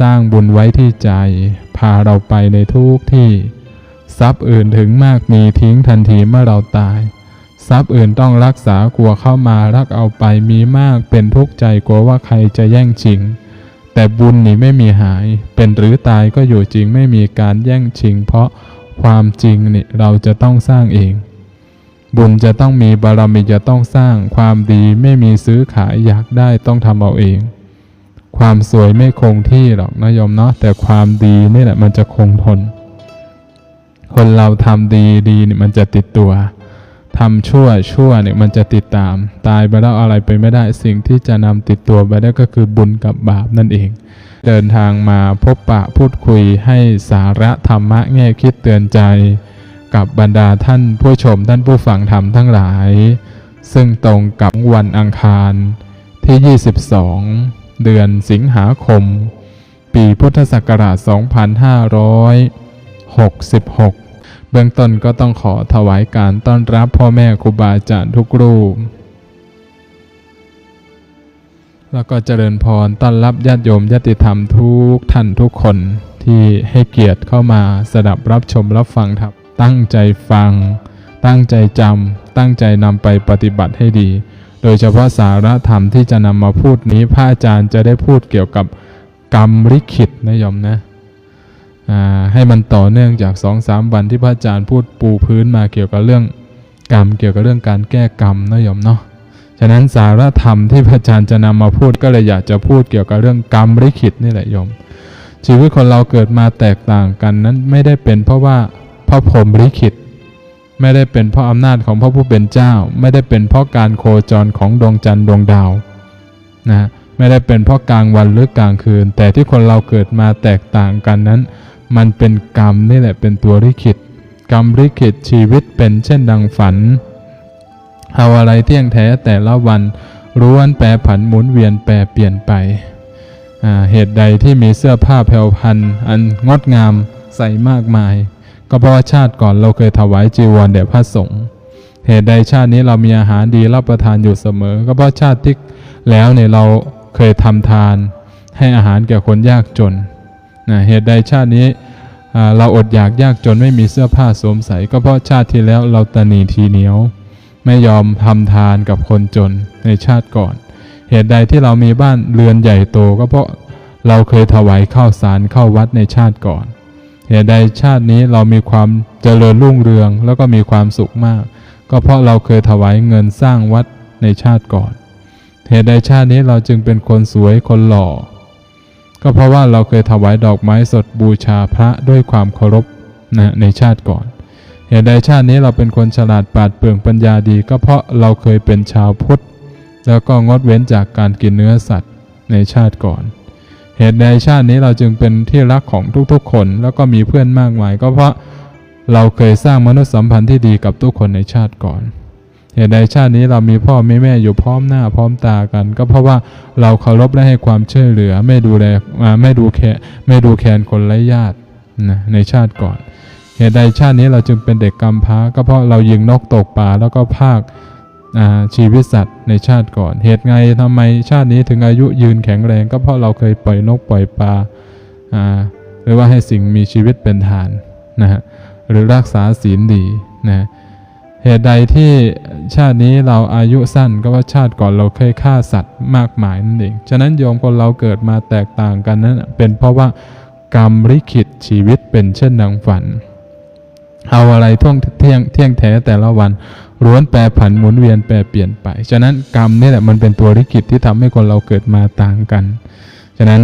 สร้างบุญไว้ที่ใจ พาเราไปในทุกที่ ทรัพย์อื่นถึงมากมีทิ้งทันทีเมื่อเราตาย ทรัพย์อื่นต้องรักษากลัวเข้ามารักเอาไปมีมากเป็นทุกข์ใจกลัวว่าใครจะแย่งชิง แต่บุญนี่ไม่มีหาย เป็นหรือตายก็อยู่จริงไม่มีการแย่งชิง เพราะความจริงนี่เราจะต้องสร้างเอง บุญจะต้องมีบารมีจะต้องสร้างความดีไม่มีซื้อขายอยากได้ต้องทำเอาเอง ความสวยไม่คงที่หรอกนะโยมเนาะแต่ความดีนี่แหละมันจะคงทน คนเราทำดีดีเนี่ยมันจะติดตัวทำชั่วชั่วเนี่ยมันจะติดตาม ตายไปแล้วอะไรไปไม่ได้สิ่งที่จะนำติดตัวไปได้ก็คือบุญกับบาปนั่นเอง เดินทางมาพบปะพูดคุยให้สาระธรรมะแง่คิดเตือนใจ กับบรรดาท่านผู้ชมท่านผู้ฟังธรรมทั้งหลาย ซึ่งตรงกับวันอังคารที่ 22 เดือนสิงหาคม ปีพุทธศักราช 2566 เบื้องต้นก็ต้องขอถวายการต้อนรับพ่อแม่ครูบาอาจารย์ทุกรูป แล้วก็เจริญพรต้อนรับญาติโยมญาติธรรมทุกท่านทุกคนที่ให้เกียรติเข้ามาสดับรับชมรับฟังครับ ตั้งใจฟัง ตั้งใจจำตั้งใจนำไปปฏิบัติให้ดี ดยเฉพาะสาระธรรมที่จะนำมาพูดนี้พระอาจารย์จะได้พูดเกี่ยวกับกรรมลิขิตนะยมนะให้มันต่อเนื่องจากสองสามวันที่พระอาจารย์พูดปูพื้นมาเกี่ยวกับเรื่องกรรมเกี่ยวกับเรื่องการแก้กรรมนะโยมเนาะฉะนั้นสารธรรมที่พระอาจารย์จะนำมาพูดก็เลยอยากจะพูดเกี่ยวกับเรื่องกรรมลิขิตนี่แหละยม ชีวิตคนเราเกิดมาแตกต่างกันนั้นไม่ได้เป็นเพราะว่าพระพรหมลิขิต ไม่ได้เป็นเพราะอำนาจของพระผู้เป็นเจ้า ไม่ได้เป็นเพราะการโคจรของดวงจันทร์ดวงดาวนะไม่ได้เป็นเพราะกลางวันหรือกลางคืน แต่ที่คนเราเกิดมาแตกต่างกันนั้น มันเป็นกรรมนี่แหละเป็นตัวลิขิตกรรมลิขิตชีวิตเป็นเช่นดังฝันเอาอะไรเที่ยงแท้แต่ละวันร้วนแปรผันหมุนเวียนแปรเปลี่ยนไปอ่าเหตุใดที่มีเสื้อผ้าแผ่วพันอันงดงามใส่มากมาย ก็เพราะว่าชาติก่อนเราเคยถวายจีวรแด่พระสงฆ์เหตุใดชาตินี้เรามีอาหารดีรับประทานอยู่เสมอ ก็เพราะชาติที่แล้วเนี่ยเราเคยทำทาน ให้อาหารแก่คนยากจนนะเหตุใดชาตินี้เราอดอยากยากจนไม่มีเสื้อผ้าสวมใส่ก็เพราะชาติที่แล้วเราตะหนีทีเหนียว ไม่ยอมทำทานกับคนจนในชาติก่อน เหตุใดที่เรามีบ้านเรือนใหญ่โต ก็เพราะเราเคยถวายข้าวสารเข้าวัดในชาติก่อน เหตุใดชาตินี้เรามีความเจริญรุ่งเรืองแล้วก็มีความสุขมาก ก็เพราะเราเคยถวายเงินสร้างวัดในชาติก่อน เหตุใดชาตินี้เราจึงเป็นคนสวยคนหล่อ ก็เพราะว่าเราเคยถวายดอกไม้สดบูชาพระด้วยความเคารพนะในชาติก่อน เหตุใดชาตินี้เราเป็นคนฉลาดปราดเปรื่อง ปัญญาดี ก็เพราะเราเคยเป็นชาวพุทธ แล้วก็งดเว้นจากการกินเนื้อสัตว์ในชาติก่อน เหตุใดชาตินี้เราจึงเป็นที่รักของทุกๆ คน แล้วก็มีเพื่อนมากมาย ก็เพราะเราเคยสร้างมนุษยสัมพันธ์ที่ดีกับทุกคนในชาติก่อน เหตุใดชาตินี้เรามีพ่อมีแม่อยู่พร้อมหน้าพร้อมตากัน ก็เพราะว่าเราเคารพและให้ความช่วยเหลือไม่ดูแลไม่ดูแคไม่ดูแคลนคนไร้ญาตินะในชาติก่อน เหตุใดชาตินี้เราจึงเป็นเด็กกำพร้าก็เพราะเรายิงนกตกป่าแล้วก็ภาค ชีวิตสัตว์ในชาติก่อน เหตุไงทำไมชาตินี้ถึงอายุยืนแข็งแรงก็เพราะเราเคยปล่อยนกปล่อยปลาหรือว่าให้สิ่งมีชีวิตเป็นฐานนะฮะหรือรักษาศีลดีนะเหตุใดที่ชาตินี้เราอายุสั้นก็ว่าชาติก่อนเราเคยฆ่าสัตว์มากมายนั่นเอง ฉะนั้นโยมคนเราเกิดมาแตกต่างกันนั้นเป็นเพราะว่ากรรมลิขิตชีวิตเป็นเช่นดังฝัน เอาอะไรท่วงเที่ยงเที่ยงแท้แต่ละวัน ล้วนแปรผันหมุนเวียนแปรเปลี่ยนไป ฉะนั้นกรรมนี่แหละมันเป็นตัวลิขิตที่ทำให้คนเราเกิดมาต่างกัน ฉะนั้น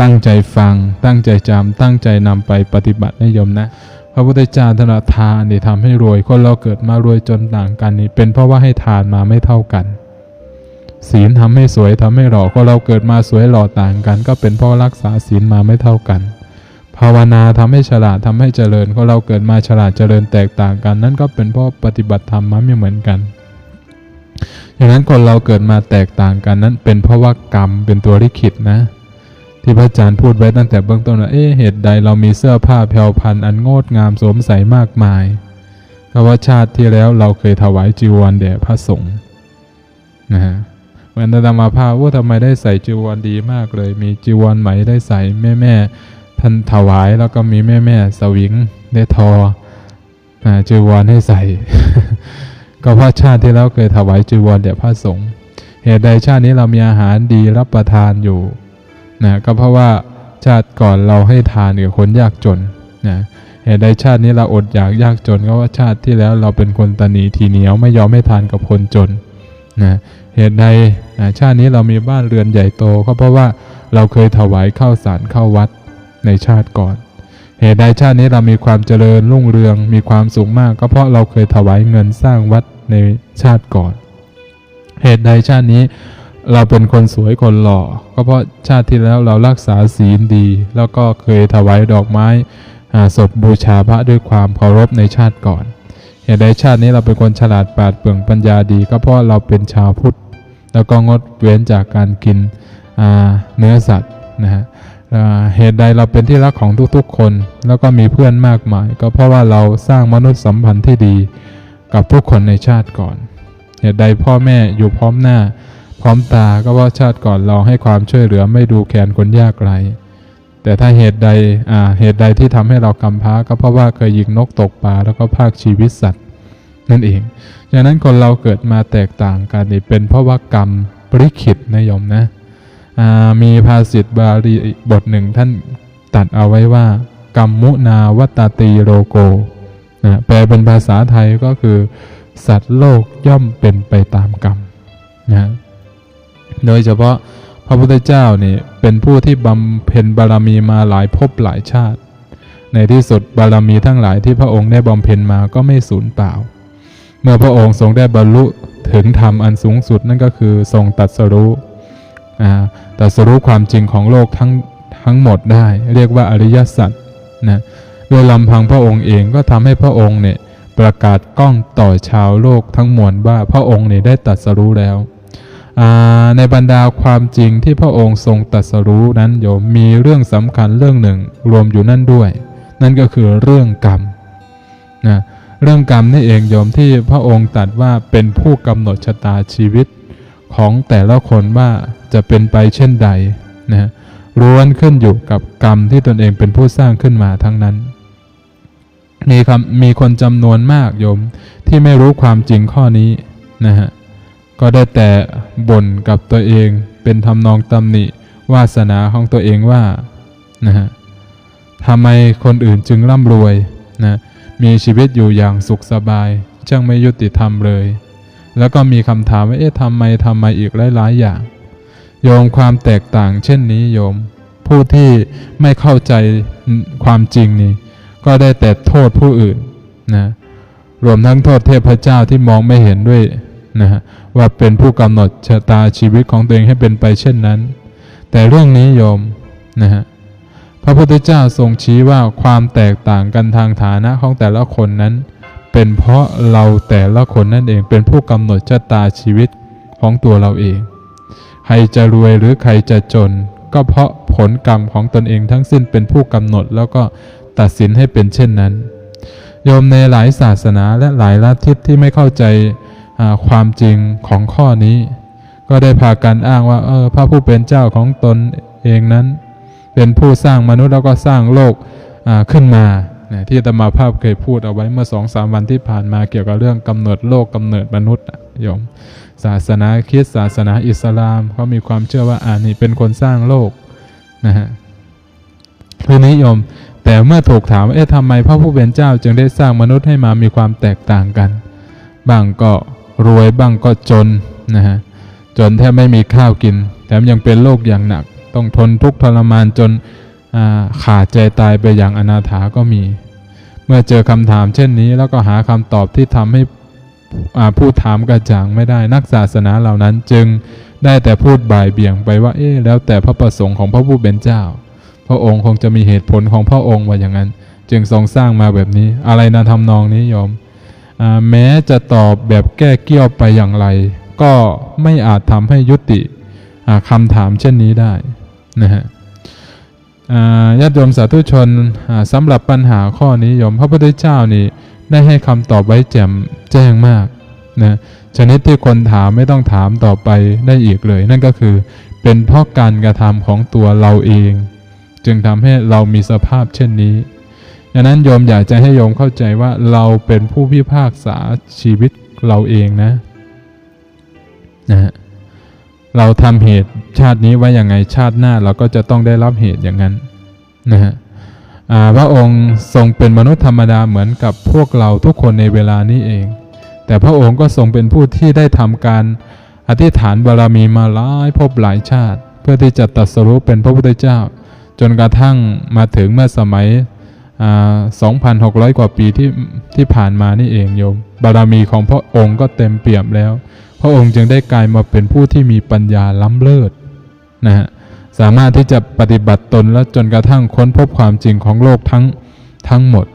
ตั้งใจฟัง ตั้งใจจำตั้งใจนำไปปฏิบัตินะโยมนะ พระพุทธเจ้าธนาทานนี่ทำให้รวย คนเราเกิดมารวยจนต่างกันนี่เป็นเพราะว่าให้ทานมาไม่เท่ากัน ศีลทำให้สวยทำให้หล่อ คนเราเกิดมาสวยหล่อต่างกัน ก็เป็นเพราะรักษาศีลมาไม่เท่ากัน ภาวนาทำให้ฉลาดทำให้เจริญคนเราเกิดมาฉลาดเจริญแตกต่างกัน นั่นก็เป็นเพราะปฏิบัติธรรมมาไม่เหมือนกันอย่างนั้นคนเราเกิดมาแตกต่างกันนั้นเป็นเพราะว่ากรรมเป็นตัวลิขิตนะ ที่พระอาจารย์พูดไว้ตั้งแต่เบื้องต้นว่าเอ๊ะเหตุใดเรามีเสื้อผ้าแผ่วพันอันงดงามสวมใส่มากมายก็ว่าชาติที่แล้วเราเคยถวายจีวรแด่พระสงฆ์นะฮะเหมือนอาตมาภาพว่าทำไมได้ใส่จีวรดีมากเลย มีจีวรไหมได้ใส่แม่แม่ ท่านถวายแล้วก็มีแม่แม่สวิงได้ทอจีวรให้ใส่ ก็เพราะชาติที่แล้วเคยถวายจีวรแด่พระสงฆ์เหตุใดชาตินี้เรามีอาหารดีรับประทานอยู่นะก็เพราะว่าชาติก่อนเราให้ทานกับคนยากจนนะเหตุใดชาตินี้เราอดอยากยากจนก็ว่าชาติที่แล้วเราเป็นคนตนีทีเหนียวไม่ยอมให้ทานกับคนจนนะเหตุใดชาตินี้เรามีบ้านเรือนใหญ่โตก็เพราะว่าเราเคยถวายข้าวสารเข้าวัด ในชาติก่อน เหตุใดชาตินี้เรามีความเจริญรุ่งเรืองมีความสุขมาก ก็เพราะเราเคยถวายเงินสร้างวัดในชาติก่อน เหตุใดชาตินี้เราเป็นคนสวยคนหล่อ ก็เพราะชาติที่แล้วเรารักษาศีลดี แล้วก็เคยถวายดอกไม้อ่าสดบูชาพระด้วยความเคารพในชาติก่อน เหตุใดชาตินี้เราเป็นคนฉลาดปราดเปรื่องปัญญาดี ก็เพราะเราเป็นชาวพุทธ แล้วก็งดเว้นจากการกินเนื้อสัตว์นะฮะ เหตุใดเราเป็นที่รักของทุกๆคน แล้วก็มีเพื่อนมากมาย ก็เพราะว่าเราสร้างมนุษยสัมพันธ์ที่ดีกับทุกคนในชาติก่อน เหตุใดพ่อแม่อยู่พร้อมหน้า พร้อมตาก็เพราะชาติก่อนเราให้ความช่วยเหลือไม่ดูแคลนคนยากไร้แต่ถ้าเหตุใดเหตุใดที่ทำให้เรากำพร้าก็เพราะว่าเคยยิงนกตกปลาแล้วก็พรากชีวิตสัตว์นั่นเองฉะนั้นคนเราเกิดมาแตกต่างกันนี่เป็นเพราะว่ากรรมปริขิตนะโยมนะ มีภาษิตบาลีบทหนึ่งท่านตัดเอาไว้ว่า กรรมมุนาวัตตตีโรโกนะแปลเป็นภาษาไทยก็คือ สัตว์โลกย่อมเป็นไปตามกรรมนะโดยเฉพาะพระพุทธเจ้านี่เป็นผู้ที่บำเพ็ญบารมีมาหลายภพหลายชาติ ในที่สุดบารมีทั้งหลายที่พระองค์ได้บำเพ็ญมาก็ไม่สูญเปล่า เมื่อพระองค์ทรงได้บรรลุถึงธรรมอันสูงสุดนั่นก็คือทรงตัดสรู้ อ่าตรัดสรู้ความจริงของโลกทั้งทั้งหมดได้ เรียกว่าอริยสัจนะด้วยลำพังพระองค์เองก็ทำให้พระองค์เนี่ยประกาศกล้องต่อชาวโลกทั้งมวลว่าพระองค์เนี่ยได้ตัดสรู้แล้วในบรรดาความจริงที่พระองค์ทรงตรัสรู้นั้นโยมมีเรื่องสำคัญเรื่องหนึ่งรวมอยู่นั่นด้วย นั่นก็คือเรื่องกรรมนะเรื่องกรรมนี่เองโยมที่พระองค์ตรัสว่าเป็นผู้กำหนดชะตาชีวิต ของแต่ละคนว่าจะเป็นไปเช่นใดนะล้วนขึ้นอยู่กับกรรมที่ตนเองเป็นผู้สร้างขึ้นมาทั้งนั้น มีคำมีคนจำนวนมากโยมที่ไม่รู้ความจริงข้อนี้นะฮะก็ได้แต่บ่นกับตัวเองเป็นทำนองตำหนิ วาสนาของตัวเองว่านะฮะทำไมคนอื่นจึงร่ำรวยนะมีชีวิตอยู่อย่างสุขสบาย ช่างไม่ยุติธรรมเลย แล้วก็มีคำถามว่าเอ๊ะทำไมทำไมอีกหลายๆอย่าง โยมความแตกต่างเช่นนี้โยม ผู้ที่ไม่เข้าใจความจริงนี่ก็ได้แต่โทษผู้อื่นนะรวมทั้งโทษเทพเจ้าที่มองไม่เห็นด้วยนะฮะว่าเป็นผู้กำหนดชะตาชีวิตของตัวเองให้เป็นไปเช่นนั้น แต่เรื่องนี้โยมนะฮะพระพุทธเจ้าทรงชี้ว่าความแตกต่างกันทางฐานะของแต่ละคนนั้น เป็นเพราะเราแต่ละคนนั่นเองเป็นผู้กำหนดชะตาชีวิตของตัวเราเอง ใครจะรวยหรือใครจะจน ก็เพราะผลกรรมของตนเองทั้งสิ้นเป็นผู้กำหนดแล้วก็ตัดสินให้เป็นเช่นนั้น โยมในหลายศาสนาและหลายลัทธิที่ไม่เข้าใจความจริงของข้อนี้ ก็ได้พากันอ้างว่าเออพระผู้เป็นเจ้าของตนเองนั้น เป็นผู้สร้างมนุษย์แล้วก็สร้างโลกขึ้นมา นี่ยที่อาตมาภาพเคยพูดเอาไว้เมื่อสองสามวันที่ผ่านมาเกี่ยวกับเรื่องกำเนิดโลกกำเนิดมนุษย์อะโยมศาสนาคริสต์ศาสนาอิสลามเขามีความเชื่อว่าอานี่เป็นคนสร้างโลกนะฮะคือนิยม แต่เมื่อถูกถามว่าเอ๊ะทำไมพระผู้เป็นเจ้าจึงได้สร้างมนุษย์ให้มามีความแตกต่างกัน บางก็รวยบ้างก็จนนะฮะจนแทบไม่มีข้าวกิน แถมยังเป็นโรคอย่างหนัก ต้องทนทุกข์ทรมานจน ขาดใจตายไปอย่างอนาถาก็มี เมื่อเจอคำถามเช่นนี้ แล้วก็หาคำตอบที่ทำให้ผู้ถามกระจ่างไม่ได้นักศาสนาเหล่านั้นจึงได้แต่พูดบ่ายเบี่ยงไปว่าเอ๊ะแล้วแต่พระประสงค์ของพระผู้เป็นเจ้า พระองค์คงจะมีเหตุผลของพระองค์ว่าอย่างนั้น จึงทรงสร้างมาแบบนี้ อะไรนะทำนองนี้โยมอ่าแม้จะตอบแบบแก้เกี้ยวไปอย่างไร ก็ไม่อาจทำให้ยุติคำถามเช่นนี้ได้นะฮะ ญาติโยมสาธุชนอ่าสำหรับปัญหาข้อนี้โยมพระพุทธเจ้านี่ได้ให้คำตอบไว้แจ่มแจ้งมากนะชนิดที่คนถามไม่ต้องถามต่อไปได้อีกเลย นั่นก็คือเป็นเพราะการกระทำของตัวเราเอง จึงทำให้เรามีสภาพเช่นนี้ดังนั้นโยมอยากจะให้โยมเข้าใจว่าเราเป็นผู้พิพากษาชีวิตเราเองนะนะฮะเราทำเหตุ ชาตินี้ไว้อย่างไงชาติหน้าเราก็จะต้องได้รับเหตุอย่างนั้นนะฮะพระองค์ทรงเป็นมนุษย์ธรรมดาเหมือนกับพวกเราทุกคนในเวลานี้เอง แต่พระองค์ก็ทรงเป็นผู้ที่ได้ทำการอธิษฐานบารมีมาหลายภพหลายชาติ เพื่อที่จะตรัสรู้เป็นพระพุทธเจ้า จนกระทั่งมาถึงเมื่อสมัย 2,600 กว่าปีที่ที่ผ่านมานี่เองโยม บารมีของพระองค์ก็เต็มเปี่ยมแล้ว พระองค์จึงได้กลายมาเป็นผู้ที่มีปัญญาล้ำเลิศ นะฮะสามารถที่จะปฏิบัติตนและจนกระทั่งค้นพบความจริงของโลกทั้งทั้งหมด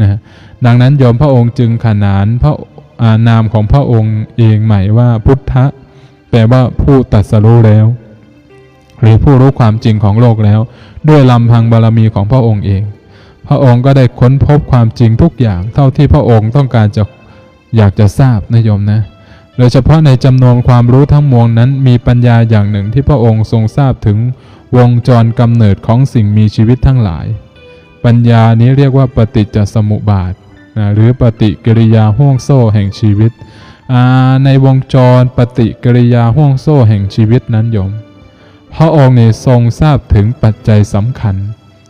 นะฮะดังนั้นโยมพระองค์จึงขนานพระานามของพระองค์เองใหม่ว่าพุทธะแปลว่าผู้ตรัสรู้แล้ว หรือผู้รู้ความจริงของโลกแล้ว ด้วยลำพังบารมีของพระองค์เอง พระองค์ก็ได้ค้นพบความจริงทุกอย่าง เท่าที่พระองค์ต้องการจะอยากจะทราบนะโยมนะ โดยเฉพาะในจำนวนความรู้ทั้งมวลนั้นมีปัญญาอย่างหนึ่งที่พระองค์ทรงทราบถึงวงจรกำเนิดของสิ่งมีชีวิตทั้งหลาย ปัญญานี้เรียกว่าปฏิจจสมุปบาทนะหรือปฏิกิริยาห่วงโซ่แห่งชีวิต ในวงจรปฏิกิริยาห่วงโซ่แห่งชีวิตนั้นยม พระองค์เนยทรงทราบถึงปัจจัยสำคัญ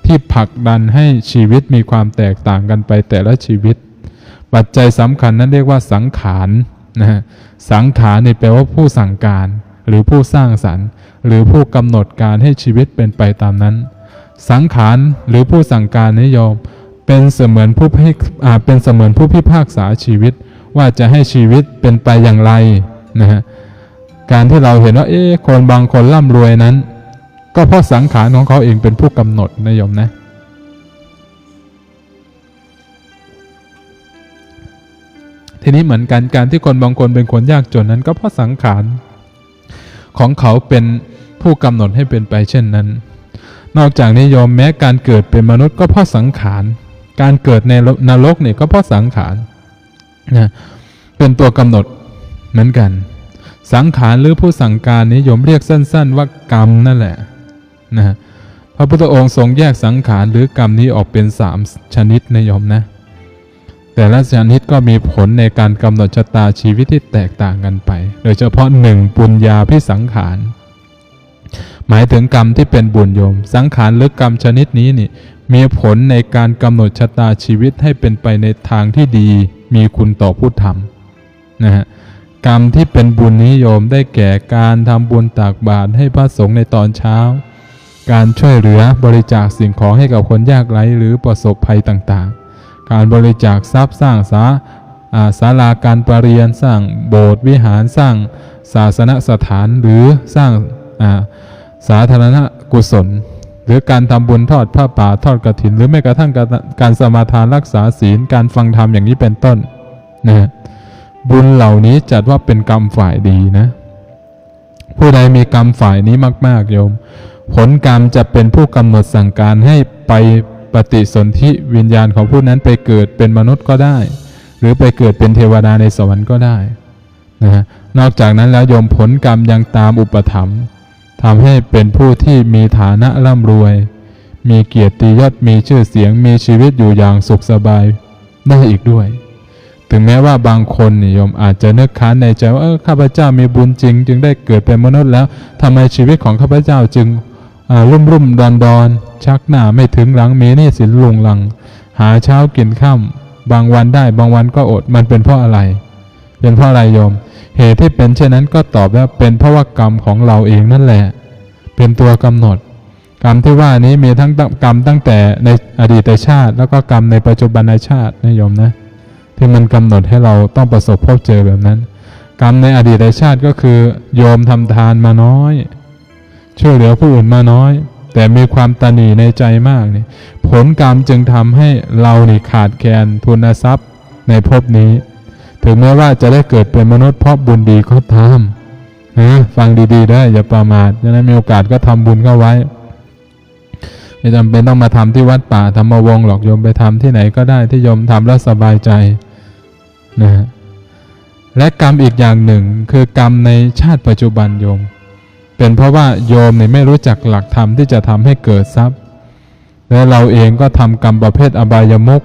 ที่ผลักดันให้ชีวิตมีความแตกต่างกันไปแต่ละชีวิต ปัจจัยสำคัญนั้นเรียกว่าสังขาร นะฮะสังขารนี่แปลว่าผู้สั่งการ หรือผู้สร้างสรรค์ หรือผู้กำหนดการให้ชีวิตเป็นไปตามนั้น สังขารหรือผู้สั่งการนิยมเป็นเสมือนผู้พิอ่าเป็นเสมือนผู้พิพากษาชีวิต ว่าจะให้ชีวิตเป็นไปอย่างไรนะฮะการที่เราเห็นว่าเอ๊ะคนบางคนร่ำรวยนั้น ก็เพราะสังขารของเขาเองเป็นผู้กำหนดนะโยมนะ ทีนี้เหมือนกันการที่คนบางคนเป็นคนยากจนนั้นก็เพราะสังขารของเขาเป็นผู้กำหนดให้เป็นไปเช่นนั้น นอกจากนี้โยมแม้การเกิดเป็นมนุษย์ก็เพราะสังขาร การเกิดในนรกเนี่ยก็เพราะสังขารนะเป็นตัวกำหนดเหมือนกัน สังขารหรือผู้สั่งการนี้ยมเรียกสั้น ๆ ว่ากรรมนั่นแหละนะพระพุทธองค์ทรงแยกสังขารหรือกรรมนี้ออกเป็นสามชนิดนะยมนะ แต่ละชนิดก็มีผลในการกำหนดชะตาชีวิตที่แตกต่างกันไป โดยเฉพาะหนึ่งปุญญาพิสังขาร หมายถึงกรรมที่เป็นบุญโยม สังขารหรือกรรมชนิดนี้นี่มีผลในการกำหนดชะตาชีวิตให้เป็นไปในทางที่ดี มีคุณต่อผู้ทำนะฮะกรรมที่เป็นบุญนิยมได้แก่การทำบุญตากบาตรให้พระสงฆ์ในตอนเช้า การช่วยเหลือบริจาคสิ่งของให้กับคนยากไร้หรือประสบภัยต่าง การบริจาคทรัพย์สร้างสาาศาลาการประเรียนสร้างโบสถ์วิหารสร้างศาสนสถานหรือสร้างสาธารณกุศล หรือการทำบุญทอดผ้าป่าทอดกระถิน หรือแม้กระทั่งการการสมาทานรักษาศีลการฟังธรรมอย่างนี้เป็นต้นนะบุญเหล่านี้จัดว่าเป็นกรรมฝ่ายดีนะ ผู้ใดมีกรรมฝ่ายนี้มาก ๆ โยม ผลกรรมจะเป็นผู้กำหนดสั่งการให้ไป ปฏิสนธิวิญญาณของผู้นั้นไปเกิดเป็นมนุษย์ก็ได้ หรือไปเกิดเป็นเทวดาในสวรรค์ก็ได้นะฮะนอกจากนั้นแล้วยมผลกรรมยังตามอุปถัมภ์ทำให้เป็นผู้ที่มีฐานะร่ำรวย มีเกียรติยศมีชื่อเสียงมีชีวิตอยู่อย่างสุขสบายได้อีกด้วย ถึงแม้ว่าบางคนนิยมอาจจะนึกค้านในใจว่าเออข้าพเจ้ามีบุญจริง จึงได้เกิดเป็นมนุษย์แล้วทำไมชีวิตของข้าพเจ้าจึง รุ่มรุ่มดอนดอนชักหน้าไม่ถึงหลังเมีนี่สินลุงลัง หาเช้ากินข้าบางวันได้บางวันก็อดมันเป็นเพราะอะไรเป็นเพราะอะไรโยม เหตุที่เป็นเช่นนั้นก็ตอบว่าเป็นเพราะว่ากรรมของเราเองนั่นแหละ เป็นตัวกำหนด กรรมที่ว่านี้มีทั้งกรรมตั้งแต่ในอดีตชาติ แล้วก็กรรมในปัจจุบันชาตินะโยมนะ ที่มันกำหนดให้เราต้องประสบพบเจอแบบนั้น กรรมในอดีตชาติก็คือ โยมทำทานมาน้อย ช่วยเหลือผู้อื่นมาน้อย แต่มีความตนีในใจมากนี่ผลกรรมจึงทำให้เรานี่ขาดแคลนทุนทรัพย์ในภพนี้ ถึงแม้ว่าจะได้เกิดเป็นมนุษย์เพราะบุญดีก็ตามนะฟังดีๆได้อย่าประมาทดังนั้นมีโอกาสก็ทำบุญเข้าไว้ไม่จำเป็นต้องมาทำที่วัดป่าธรรมวงศ์หรอกโยมไปทำที่ไหนก็ได้ที่โยมทำแล้วสบายใจนะและกรรมอีกอย่างหนึ่งคือกรรมในชาติปัจจุบันโยม เป็นเพราะว่าโยมเนี่ยไม่รู้จักหลักธรรมที่จะทำให้เกิดทรัพย์ และเราเองก็ทำกรรมประเภทอบายมุข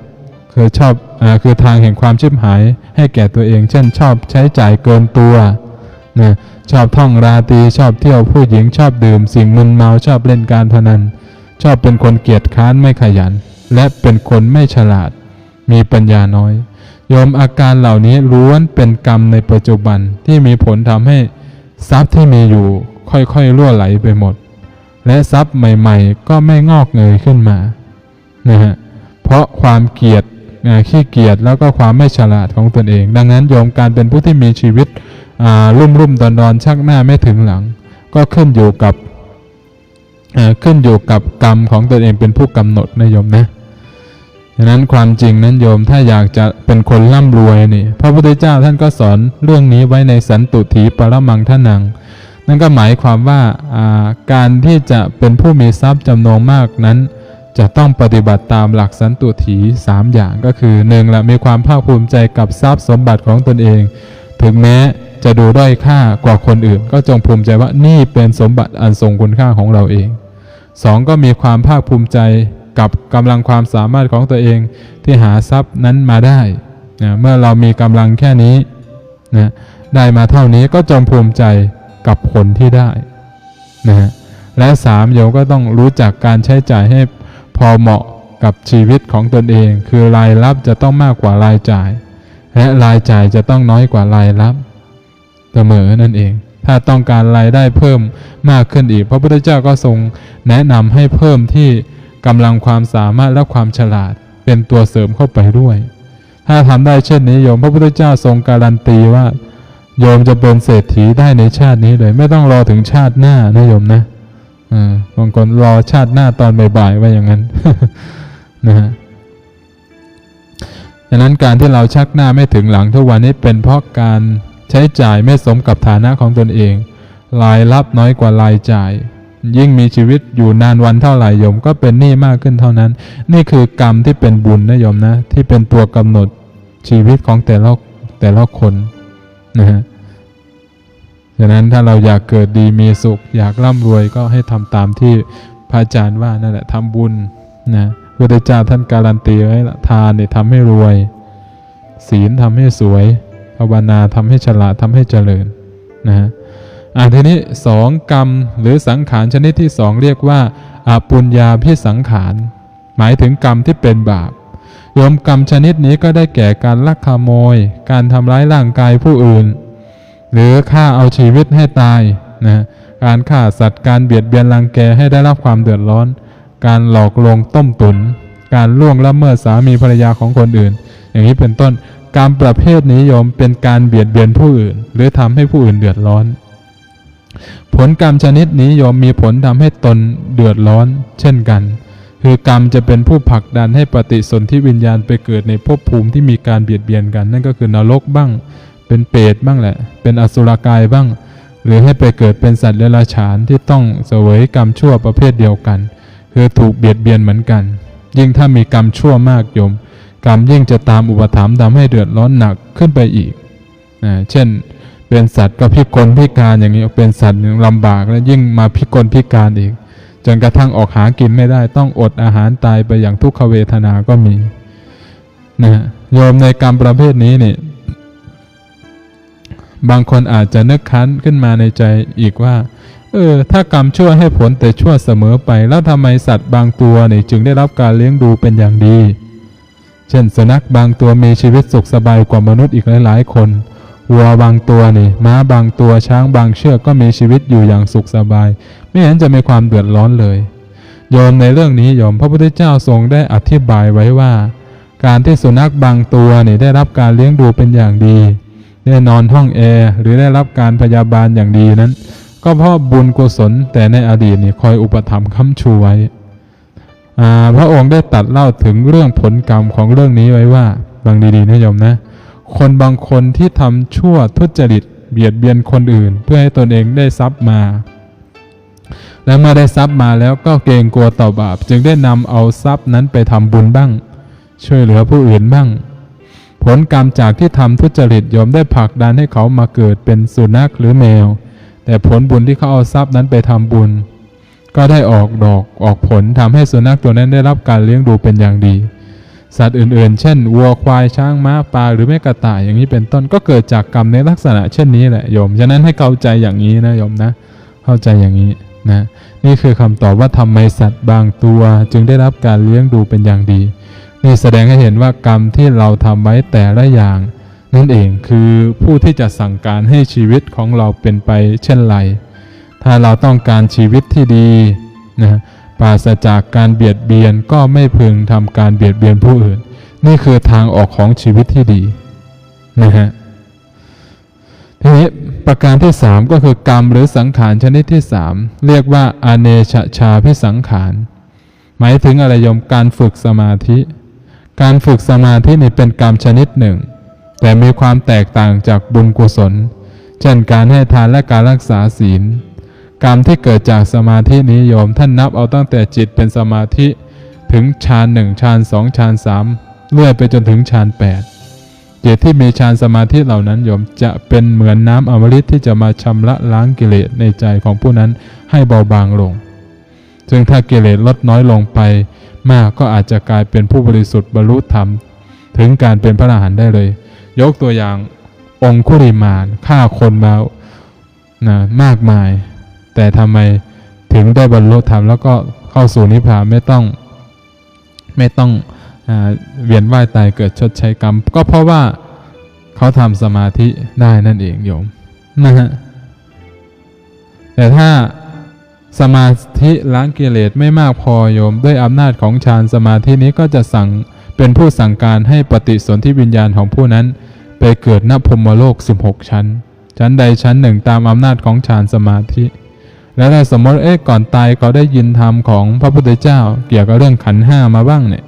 คือชอบอคือทางแห่งความชิบหาย ให้แก่ตัวเอง เช่น ชอบใช้จ่ายเกินตัวนะชอบท่องราตรีชอบเที่ยวผู้หญิงชอบดื่ม สิ่งมึนเมาชอบเล่นการพนัน ชอบเป็นคนเกียจค้านไม่ขยัน และเป็นคนไม่ฉลาด มีปัญญาน้อยโยมอาการเหล่านี้ล้วนเป็นกรรมในปัจจุบันที่มีผลทำให้ทรัพย์ที่มีอยู่ ค่อยๆล่วไหลไปหมด และทรัพย์ใหม่ๆ ก็ไม่งอกเงยขึ้นมานะฮะเพราะความเกียจอ่าขี้เกียจแล้วก็ความไม่ฉลาดของตนเอง ดังนั้นโยมการเป็นผู้ที่มีชีวิตรุ่มรุ่มดอนดอนชักหน้าไม่ถึงหลัง ก็ขึ้นอยู่กับขึ้นอยู่กับกรรมของตนเองเป็นผู้กำหนดนะโยมนะดังนั้นความจริงนั้นโยมถ้าอยากจะเป็นคนร่ำรวยนี่พระพุทธเจ้าท่านก็สอนเรื่องนี้ไว้ในสันตุถีปรมังท่านัง นั่นก็หมายความว่าการที่จะเป็นผู้มีทรัพย์จำนวนมากนั้น จะต้องปฏิบัติตามหลักสันตุถีสามอย่างก็คือหนึ่งละมีความภาคภูมิใจกับทรัพย์สมบัติของตนเอง ถึงแม้จะดูด้อยค่ากว่าคนอื่น ก็จงภูมิใจว่านี่เป็นสมบัติอันทรงคุณค่าของเราเองสองก็มีความภาคภูมิใจกับกำลังความสามารถของตัวเองที่หาทรัพย์นั้นมาได้นะเมื่อเรามีกำลังแค่นี้นะได้มาเท่านี้ก็จงภูมิใจ กับผลที่ได้นะฮะและสามโยมก็ต้องรู้จักการใช้จ่ายให้พอเหมาะกับชีวิตของตนเอง คือรายรับจะต้องมากกว่ารายจ่าย และรายจ่ายจะต้องน้อยกว่ารายรับเสมอนั่นเอง ถ้าต้องการรายได้เพิ่มมากขึ้นอีก พระพุทธเจ้าก็ทรงแนะนำให้เพิ่มที่กำลังความสามารถและความฉลาดเป็นตัวเสริมเข้าไปด้วย ถ้าทำได้เช่นนี้โยมพระพุทธเจ้าทรงการันตีว่า โยมจะเป็นเศรษฐีได้ในชาตินี้เลย ไม่ต้องรอถึงชาติหน้านะโยมนะบางคนรอชาติหน้าตอนบ่ายๆว่าอย่างนั้นนะฮะดังนั้นการที่เราชักหน้าไม่ถึงหลังทุกวันนี้เป็นเพราะการใช้จ่ายไม่สมกับฐานะของตนเอง รายรับน้อยกว่ารายจ่าย ยิ่งมีชีวิตอยู่นานวันเท่าไหร่โยมก็เป็นหนี้มากขึ้นเท่านั้น นี่คือกรรมที่เป็นบุญนะโยมนะ ที่เป็นตัวกำหนดชีวิตของแต่ละแต่ละคน นะฮะฉะนั้นถ้าเราอยากเกิดดีมีสุข อยากร่ำรวยก็ให้ทำตามที่พระอาจารย์ว่านั่นแหละทำบุญนะพระพุทธเจ้าท่านการันตีไว้ละทานเนี่ยทำให้รวย ศีลทำให้สวยภาวนาทำให้ฉลาดทำให้เจริญนะฮะอ่าทีนี้สองกรรมหรือสังขารชนิดที่สองเรียกว่าอาปุญญาพิสังขาร หมายถึงกรรมที่เป็นบาป รวมกรรมชนิดนี้ก็ได้แก่การลักขโมย การทำร้ายร่างกายผู้อื่น หรือฆ่าเอาชีวิตให้ตายนะการฆ่าสัตว์การเบียดเบียนรังแกให้ได้รับความเดือดร้อน การหลอกลวงต้มตุน การล่วงละเมิดสามีภรรยาของคนอื่น อย่างนี้เป็นต้นการประเภทนี้โยมเป็นการเบียดเบียนผู้อื่น หรือทำให้ผู้อื่นเดือดร้อน ผลกรรมชนิดนี้โยมมีผลทำให้ตนเดือดร้อน เช่นกัน คือกรรมจะเป็นผู้ผลักดันให้ปฏิสนธิวิญญาณไปเกิดในภพภูมิที่มีการเบียดเบียนกัน นั่นก็คือนรกบ้าง เป็นเปรตบ้างแหละ เป็นอสุรกายบ้าง หรือให้ไปเกิดเป็นสัตว์เดรัจฉานที่ต้องเสวยกรรมชั่วประเภทเดียวกัน คือถูกเบียดเบียนเหมือนกัน ยิ่งถ้ามีกรรมชั่วมากโยม กรรมยิ่งจะตามอุปถัมภ์ทำให้เดือดร้อนหนักขึ้นไปอีกนะเช่น เป็นสัตว์ก็พิกลพิการอย่างนี้เป็นสัตว์หนึ่งลำบากแล้วยิ่งมาพิกลพิการอีก จนกระทั่งออกหากินไม่ได้ต้องอดอาหารตายไปอย่างทุกขเวทนาก็มีนะโยมในกรรมประเภทนี้นี่บางคนอาจจะนึกคั้นขึ้นมาในใจอีกว่า เออ ถ้ากรรมชั่วให้ผลแต่ชั่วเสมอไป แล้วทำไมสัตว์บางตัวนี่จึงได้รับการเลี้ยงดูเป็นอย่างดี เช่นสุนัขบางตัวมีชีวิตสุขสบายกว่ามนุษย์อีกหลาย ๆ คนวัวบางตัวนี่ม้าบางตัวช้างบางเชือกก็มีชีวิตอยู่อย่างสุขสบาย ไม่เห็นจะมีความเดือดร้อนเลย โยมในเรื่องนี้โยมพระพุทธเจ้าทรงได้อธิบายไว้ว่า การที่สุนัขบางตัวนี่ได้รับการเลี้ยงดูเป็นอย่างดี ได้นอนห้องแอร์หรือได้รับการพยาบาลอย่างดีนั้น ก็เพราะบุญกุศลแต่ในอดีตนี่คอยอุปถัมภ์ค้ำชูไว้พระองค์ได้ตัดเล่าถึงเรื่องผลกรรมของเรื่องนี้ไว้ว่าบางดีๆนะโยมนะ คนบางคนที่ทำชั่วทุจริตเบียดเบียนคนอื่น เพื่อให้ตนเองได้ทรัพย์มา และเมื่อได้ทรัพย์มาแล้วก็เกรงกลัวต่อบาป จึงได้นำเอาทรัพย์นั้นไปทำบุญบ้าง ช่วยเหลือผู้อื่นบ้าง ผลกรรมจากที่ทำทุจริตยมได้ผลักดันให้เขามาเกิดเป็นสุนัขหรือแมว แต่ผลบุญที่เขาเอาทรัพย์นั้นไปทำบุญ ก็ได้ออกดอกออกผลทำให้สุนัขตัวนั้นได้รับการเลี้ยงดูเป็นอย่างดี สัตว์อื่นๆ เช่นวัวควายช้างม้าปลาหรือแม่กระต่ายอย่างนี้เป็นต้นก็เกิดจากกรรมในลักษณะเช่นนี้แหละโยม ฉะนั้นให้เข้าใจอย่างนี้นะโยมนะ เข้าใจอย่างนี้ นะนี่คือคำตอบว่าทำไมสัตว์บางตัวจึงได้รับการเลี้ยงดูเป็นอย่างดี นี่แสดงให้เห็นว่ากรรมที่เราทำไว้แต่ละอย่าง นั่นเองคือผู้ที่จะสั่งการให้ชีวิตของเราเป็นไปเช่นไร ถ้าเราต้องการชีวิตที่ดีนะปราศจากการเบียดเบียนก็ไม่พึงทำการเบียดเบียนผู้อื่น นี่คือทางออกของชีวิตที่ดีนะฮะ ทีนี้ประการที่3ก็คือกรรมหรือสังขารชนิดที่3เรียกว่าอเนชชาพิสังขาร หมายถึงอะไรยมการฝึกสมาธิ การฝึกสมาธินี่เป็นกรรมชนิดหนึ่ง แต่มีความแตกต่างจากบุญกุศล เช่นการให้ทานและการรักษาศีล กรรมที่เกิดจากสมาธินี้ยมท่านนับเอาตั้งแต่จิตเป็นสมาธิถึงฌานหนึ่งฌานสองฌานสามเลื่อยไปจนถึงฌานแปด จิตที่มีฌานสมาธิเหล่านั้นโยมจะเป็นเหมือนน้ำอมฤตที่จะมาชำระล้างกิเลสในใจของผู้นั้นให้เบาบางลง ซึ่งถ้ากิเลสลดน้อยลงไป มากก็อาจจะกลายเป็นผู้บริสุทธิ์บรรลุธรรม ถึงการเป็นพระอรหันต์ได้เลย ยกตัวอย่างองคุริมานฆ่าคนมานะมากมาย แต่ทำไมถึงได้บรรลุธรรมแล้วก็เข้าสู่นิพพานไม่ต้อง ไม่ต้อง เวียนว่ายตายเกิดชดใช้กรรม ก็เพราะว่าเขาทำสมาธิได้นั่นเองโยมนะฮะแต่ถ้าสมาธิล้างกิเลสไม่มากพอโยม ด้วยอำนาจของฌานสมาธินี้ก็จะสั่งเป็นผู้สั่งการให้ปฏิสนธิวิญญาณของผู้นั้น ไปเกิดณพรมโลก 16 ชั้น ชั้นใดชั้นหนึ่งตามอำนาจของฌานสมาธิ แล้วถ้าสมมติเอ๊ะก่อนตายเขาได้ยินธรรมของพระพุทธเจ้า เกี่ยวกับเรื่องขันห้ามาบ้างเนี่ย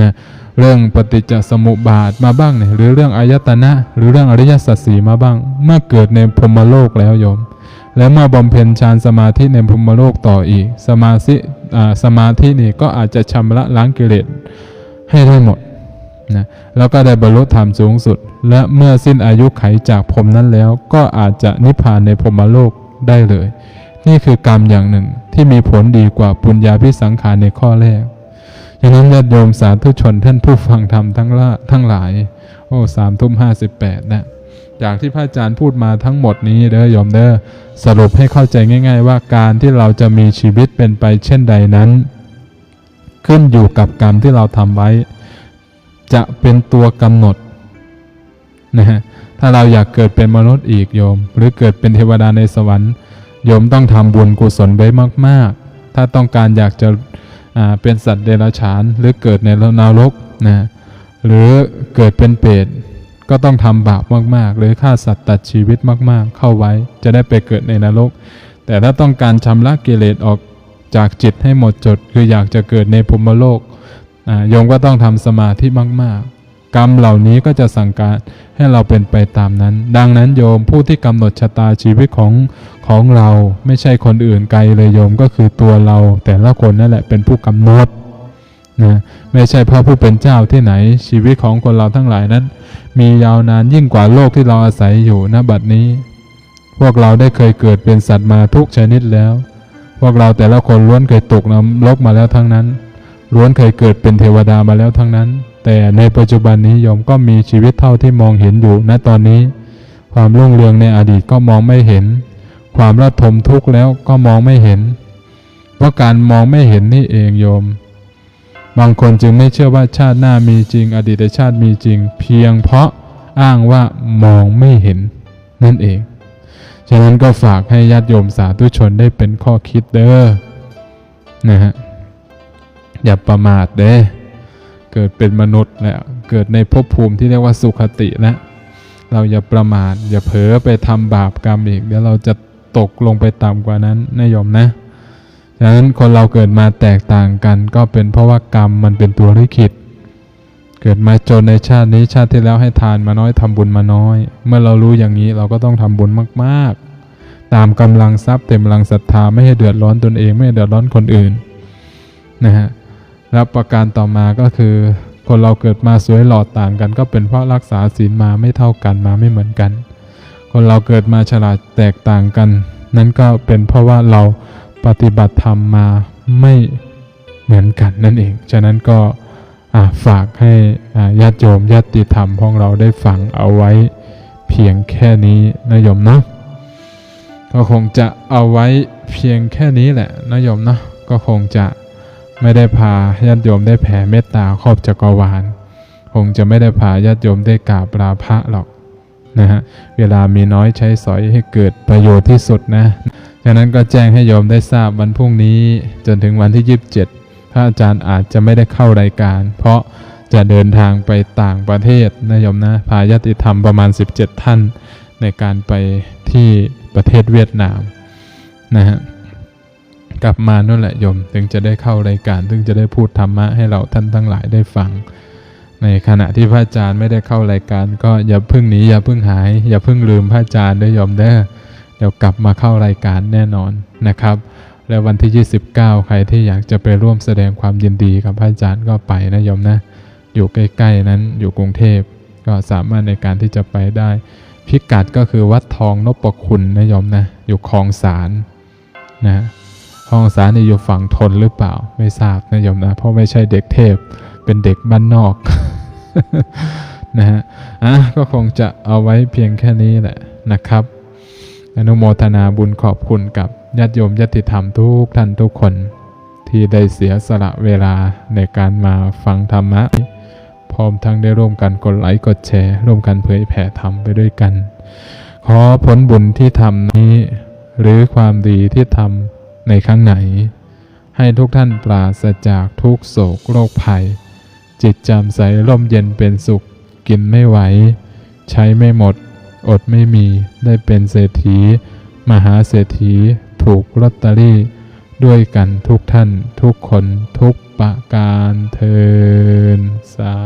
นะเรื่องปฏิจจสมุปบาทมาบ้างเนี่ยหรือเรื่องอายตนะ หรือเรื่องอริยสัจสีมาบ้าง เมื่อเกิดในพรหมโลกแล้วโยม แล้วเมื่อบำเพ็ญฌานสมาธิในพรหมโลกต่ออีก สมาธิอ่าสมาธินี่ก็อาจจะชำระล้างกิเลสให้ได้หมดนะแล้วก็ได้บรรลุธรรมสูงสุด และเมื่อสิ้นอายุไขจากพรมนั้นแล้ว ก็อาจจะนิพพานในพรหมโลกได้เลย นี่คือกรรมอย่างหนึ่งที่มีผลดีกว่าปุญญาพิสังขารในข้อแรก ฉะนั้นญาติโยมสาธุชนท่านผู้ฟังธรรมทั้งละทั้งหลาย โอ้สามทุ่มห้าสิบแปดนะจากที่พระอาจารย์พูดมาทั้งหมดนี้เด้อโยมเด้อสรุปให้เข้าใจง่าย ๆ ว่าการที่เราจะมีชีวิตเป็นไปเช่นใดนั้น ขึ้นอยู่กับกรรมที่เราทำไว้ จะเป็นตัวกำหนดนะฮะถ้าเราอยากเกิดเป็นมนุษย์อีกโยม หรือเกิดเป็นเทวดาในสวรรค์โยมต้องทำบุญกุศลไว้มาก ๆ ถ้าต้องการอยากจะ เป็นสัตว์เดรัจฉาน หรือเกิดในนรกนะหรือเกิดเป็นเปรตก็ต้องทำบาปมากๆ หรือฆ่าสัตว์ตัดชีวิตมากๆ เข้าไว้จะได้ไปเกิดในนรก แต่ถ้าต้องการชำระกิเลสออกจากจิตให้หมดจด คืออยากจะเกิดในภูมิโลกอ่าโยมก็ต้องทำสมาธิมากๆ กรรมเหล่านี้ก็จะสั่งการให้เราเป็นไปตามนั้น ดังนั้นโยมผู้ที่กำหนดชะตาชีวิตของของเราไม่ใช่คนอื่นไกลเลยโยมก็คือตัวเรา แต่ละคนนั่นแหละเป็นผู้กำหนดนะไม่ใช่พระผู้เป็นเจ้าที่ไหนชีวิตของคนเราทั้งหลายนั้น มียาวนานยิ่งกว่าโลกที่เราอาศัยอยู่ณบัดนี้ พวกเราได้เคยเกิดเป็นสัตว์มาทุกชนิดแล้ว พวกเราแต่ละคนล้วนเคยตกนรกมาแล้วทั้งนั้นล้วนเคยเกิดเป็นเทวดามาแล้วทั้งนั้น แต่ในปัจจุบันนี้โยมก็มีชีวิตเท่าที่มองเห็นอยู่ณตอนนี้ ความรุ่งเรืองในอดีตก็มองไม่เห็น ความระทมทุกข์แล้วก็มองไม่เห็น เพราะการมองไม่เห็นนี่เองโยม บางคนจึงไม่เชื่อว่าชาติหน้ามีจริง อดีตชาติมีจริง เพียงเพราะอ้างว่ามองไม่เห็นนั่นเอง ฉะนั้นก็ฝากให้ญาติโยมสาธุชนได้เป็นข้อคิดเด้อนะฮะอย่าประมาทเด้อ เกิดเป็นมนุษย์แล้วเกิดในภพภูมิที่เรียกว่าสุขติแล้วเราอย่าประมาทอย่าเผลอไปทำบาปกรรมอีก เดี๋ยวเราจะตกลงไปต่ำกว่านั้นนะโยมนะฉะนั้นคนเราเกิดมาแตกต่างกัน ก็เป็นเพราะว่ากรรมมันเป็นตัวลิขิตเกิดมาจนในชาตินี้ชาติที่แล้วให้ทานมาน้อยทำบุญมาน้อย เมื่อเรารู้อย่างนี้เราก็ต้องทำบุญมากๆ ตามกำลังทรัพย์เต็มกำลังศรัทธาไม่ให้เดือดร้อนตนเองไม่ให้เดือดร้อนคนอื่นนะฮะ แล้วประการต่อมาก็คือ คนเราเกิดมาสวยหล่อต่างกัน ก็เป็นเพราะรักษาศีลมาไม่เท่ากันมาไม่เหมือนกัน คนเราเกิดมาฉลาดแตกต่างกัน นั่นก็เป็นเพราะว่าเราปฏิบัติธรรมมาไม่เหมือนกันนั่นเอง ฉะนั้นก็ฝากให้ญาติโยมญาติธรรมของเราได้ฟังเอาไว้เพียงแค่นี้นะโยมเนาะก็คงจะเอาไว้เพียงแค่นี้แหละนะโยมเนาะก็คงจะ ไม่ได้พาญาติโยมได้แผ่เมตตาครอบจักรวาลคงจะไม่ได้พาญาติโยมได้กราบลาพระหรอกนะฮะเวลามีน้อยใช้สอยให้เกิดประโยชน์ที่สุดนะฉะนั้นก็แจ้งให้โยมได้ทราบวันพรุ่งนี้จนถึงวันที่ 27 พระอาจารย์อาจจะไม่ได้เข้ารายการ เพราะจะเดินทางไปต่างประเทศนะโยมนะพาญาติธรรมประมาณ 17 ท่าน ในการไปที่ประเทศเวียดนามนะฮะ กลับมานั่นแหละโยม ถึงจะได้เข้ารายการ ถึงจะได้พูดธรรมะให้เราท่านทั้งหลายได้ฟัง ในขณะที่พระอาจารย์ไม่ได้เข้ารายการ ก็อย่าเพิ่งหนีอย่าเพิ่งหาย อย่าเพิ่งลืมพระอาจารย์ด้วยโยมเด้อเดี๋ยวกลับมาเข้ารายการแน่นอนนะครับ แล้ววันที่ 29 ใครที่อยากจะไปร่วมแสดงความยินดีกับพระอาจารย์ก็ไปนะโยมนะ อยู่ใกล้ๆนั้นอยู่กรุงเทพก็สามารถในการที่จะไปได้ พิกัดก็คือวัดทองนพคุณนะโยมนะ อยู่คลองสารนะ คลองสารนี่อยู่ฝั่งทนหรือเปล่า ไม่ทราบนะโยมนะ เพราะไม่ใช่เด็กเทพ เป็นเด็กบ้านนอกนะฮะอะก็คงจะเอาไว้เพียงแค่นี้แหละนะครับ อนุโมทนาบุญขอบคุณกับญาติโยมญาติธรรมทุกท่านทุกคน ที่ได้เสียสละเวลาในการมาฟังธรรมะ พร้อมทั้งได้ร่วมกันกดไลค์กดแชร์ ร่วมกันเผยแผ่ธรรมไปด้วยกัน ขอผลบุญที่ทำนี้ หรือความดีที่ทำ ในครั้งไหน ให้ทุกท่านปราศจากทุกโศกโรคภัย จิตจำใสร่มเย็นเป็นสุข กินไม่ไหว ใช้ไม่หมด อดไม่มี ได้เป็นเศรษฐี มหาเศรษฐี ถูกลอตเตอรี่ ด้วยกันทุกท่านทุกคนทุกประการเทินสา